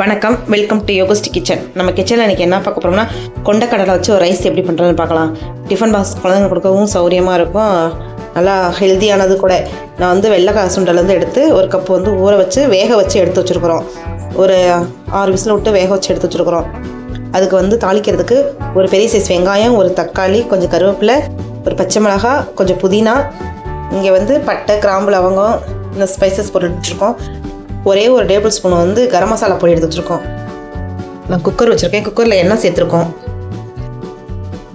வணக்கம். Welcome to யோகஸ்டி kitchen நம்ம கிச்சனில் இன்றைக்கி என்ன பார்க்க போகிறோம்னா கொண்டக்கடலை வச்சு ஒரு ரைஸ் எப்படி பண்ணுறதுன்னு பார்க்கலாம். டிஃபன் பாக்ஸ் குழந்தைங்க கொடுக்கவும் சௌரியமாக இருக்கும். நல்லா ஹெல்த்தியானது கூட. நான் வந்து வெள்ளை சுண்டலேருந்து எடுத்து ஒரு கப்பு வந்து ஊற வச்சு வேக வச்சு எடுத்து வச்சுருக்குறோம். ஒரு ஆறு விசில் விட்டு வேக வச்சு எடுத்து வச்சுருக்குறோம். அதுக்கு வந்து தாளிக்கிறதுக்கு ஒரு பெரிய சைஸ் வெங்காயம் ஒரு தக்காளி கொஞ்சம் கருவேப்பிலை ஒரு பச்சை மிளகாய் கொஞ்சம் புதினா. இங்கே வந்து பட்டை கிராம்பு லவங்கம் இந்த ஸ்பைசஸ் போட்டு வச்சுருக்கோம். ஒரே ஒரு டேபிள் ஸ்பூன் வந்து கரம் மசாலா பொடி எடுத்து வச்சுருக்கோம். நான் குக்கர் வச்சுருக்கேன். குக்கரில் எண்ணெய் சேர்த்துருக்கோம்.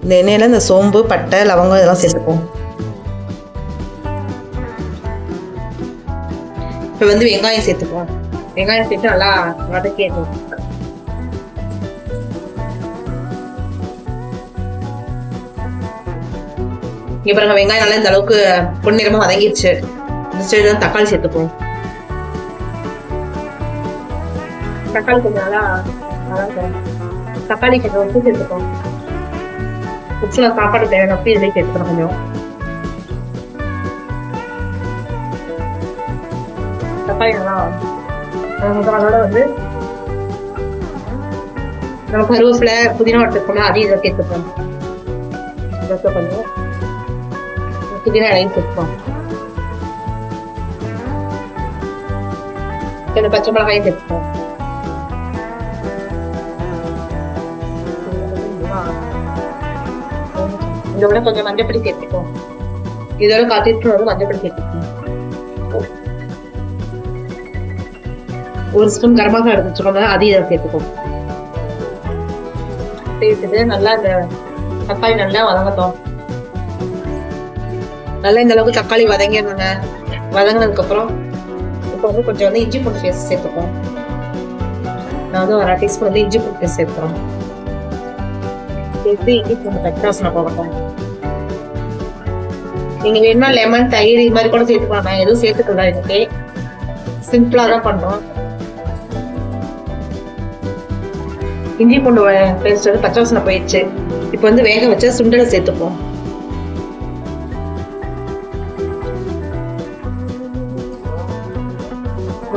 இந்த எண்ணெயில் இந்த சோம்பு பட்டை லவங்கம் இதெல்லாம் சேர்த்துப்போம் இப்போ வந்து வெங்காயம் சேர்த்துப்போம் வெங்காயம் சேர்த்து நல்லா வதக்கி இங்கே பாருங்க வெங்காயம் நல்லா இந்த அளவுக்கு பொன்னிறமாக வதங்கிடுச்சு இந்த ஸ்டேஜ் தான் தக்காளி சேர்த்துப்போம். தக்காளி கொஞ்சம் நல்லா நல்லா தக்காளி கொஞ்சம் உப்பு சேர்த்துக்கோம் உப்புல சாப்பாடு தேவையான உப்பு இதிலே சேர்த்துக்கணும் கொஞ்சம். தக்காளி நல்லா அதோட வந்து நம்ம கருவேப்பிலை புதினா எடுத்துக்கோங்க அதையும் இதில் சேர்த்துப்போம் ரசம் கொஞ்சம் புதினா இலையும் சேர்த்துப்போம் ரெண்டு பச்சை மிளகாயும் சேர்த்துப்போம் இதோட கொஞ்சம் மஞ்சப்பொடி சேர்த்துக்கோ. இதோட காத்திட்டு வந்து மஞ்சள் ஒரு ஸ்பூன் கரமாக மசாலா எடுத்து வச்சுக்கோங்க அதையும் இதில் சேர்த்துட்டு நல்லா இந்த தக்காளி நல்லா வதங்கட்டும். நல்லா இந்த அளவுக்கு தக்காளி வதங்கிடணுங்க. வதங்கினதுக்கு அப்புறம் இப்போ வந்து கொஞ்சம் வந்து இஞ்சி பூண்டு பேஸ்ட் சேர்த்துப்போம் நான் வந்து ஒரு அரை டீஸ்பூன் வந்து இஞ்சி பூண்டு பேஸ்ட் சேர்த்துக்கிறோம் சேர்த்து இஞ்சி பூண்டு பச்சை போகட்டும். நீங்க வேணும்னா லெமன் தயிர் இது மாதிரி கூட சேர்த்துக்கலாம். நான் எதுவும் சேர்த்துக்கல இதுக்கு. சிம்பிளா தான் பண்றோம் இஞ்சி பூண்டு பேஸ்ட் வந்து பச்சை வாசனை போயிடுச்சு. இப்போ வந்து வேக வச்ச சுண்டலை சேர்த்துப்போம்.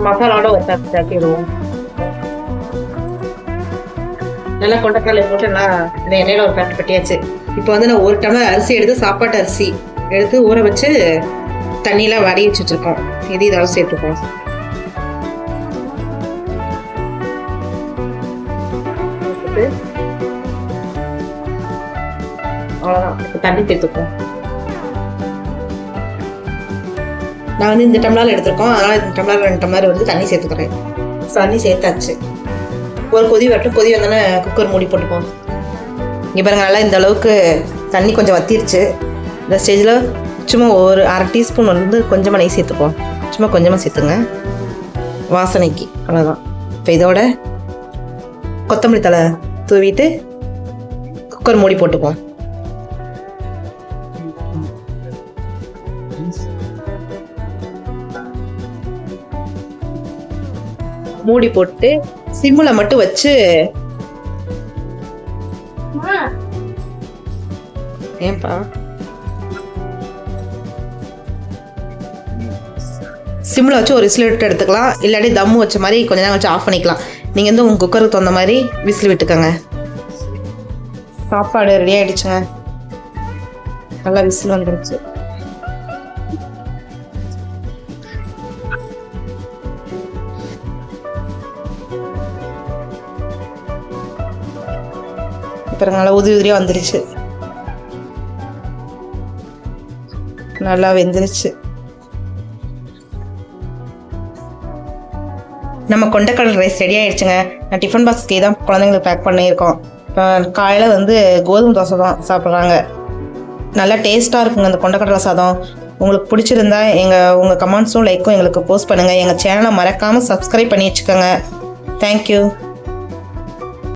மசாலாவோட ஒரு தட்டு தட்டிடுவோம் நல்லா கொண்டக்கடலை போட்டு நல்லா இந்த எண்ணெயில ஒரு பேட்டு கட்டியாச்சு. இப்போ வந்து நான் ஒரு டம்ளர் அரிசி எடுத்து சாப்பாட்டு அரிசி. எடுத்து ஊற வச்சு தண்ணியில் வடி வச்சு வச்சிருக்கோம் இது இதாவது சேர்த்துக்கோம் அவ்வளோதான் இப்போ தண்ணி சேர்த்துப்போம். நான் வந்து இந்த டம்ளர் எடுத்திருக்கோம். அதனால் இந்த டம்ளர் ரெண்டு டம்ளர் வந்து தண்ணி சேர்த்துக்கிறேன். தண்ணி சேர்த்தாச்சு. ஒரு கொதி வரட்டும். கொதி வந்தோன்னே குக்கர் மூடி போட்டுப்போம். இங்கே பாருங்க நல்லா இந்த அளவுக்கு தண்ணி கொஞ்சம் வத்திருச்சு. இந்த ஸ்டேஜில் சும்மா ஒரு அரை டீஸ்பூன் வந்து கொஞ்சமாக நெய் சேர்த்துப்போம். சும்மா கொஞ்சமாக சேர்த்துங்க. வாசனைக்கு. அவ்வளோதான் இப்போ இதோட கொத்தமல்லி தலை தூவிட்டு குக்கர் மூடி போட்டுப்போம் மூடி போட்டு சிம்மில் மட்டும் வச்சு ஏன்பா? சிம்மில் வச்சு ஒரு விசில் விட்டு எடுத்துக்கலாம். இல்லாட்டி தம்மு வச்ச மாதிரி கொஞ்ச நேரம் வச்சு ஆஃப் பண்ணிக்கலாம். நீங்கள் வந்து உங்கள் குக்கருக்கு தகுந்த மாதிரி விசில் விட்டுக்கோங்க. சாப்பாடு ரெடி ஆயிடுச்சுங்க. நல்லா விசில் வந்துருச்சு. இப்போ நல்லா உதிரி உதிரியாக வந்துருச்சு. நல்லா வெந்துருச்சு. நம்ம கொண்டக்கடல் ரைஸ் ரெடி ஆயிடுச்சுங்க. நான் டிஃபன் பாக்ஸ்க்கு தான் குழந்தைங்களுக்கு பேக் பண்ணியிருக்கோம். இப்போ காலையில் வந்து கோதுமை தோசை தான் சாப்பிட்றாங்க. நல்லா டேஸ்ட்டாக இருக்குங்க அந்த கொண்டக்கடலை சாதம். உங்களுக்கு பிடிச்சிருந்தா எங்கள் உங்கள் கமெண்ட்ஸும் லைக்கும் எங்களுக்கு போஸ்ட் பண்ணுங்கள் எங்கள் சேனலை மறக்காமல் சப்ஸ்கிரைப் பண்ணி வச்சுக்கோங்க. தேங்க்யூ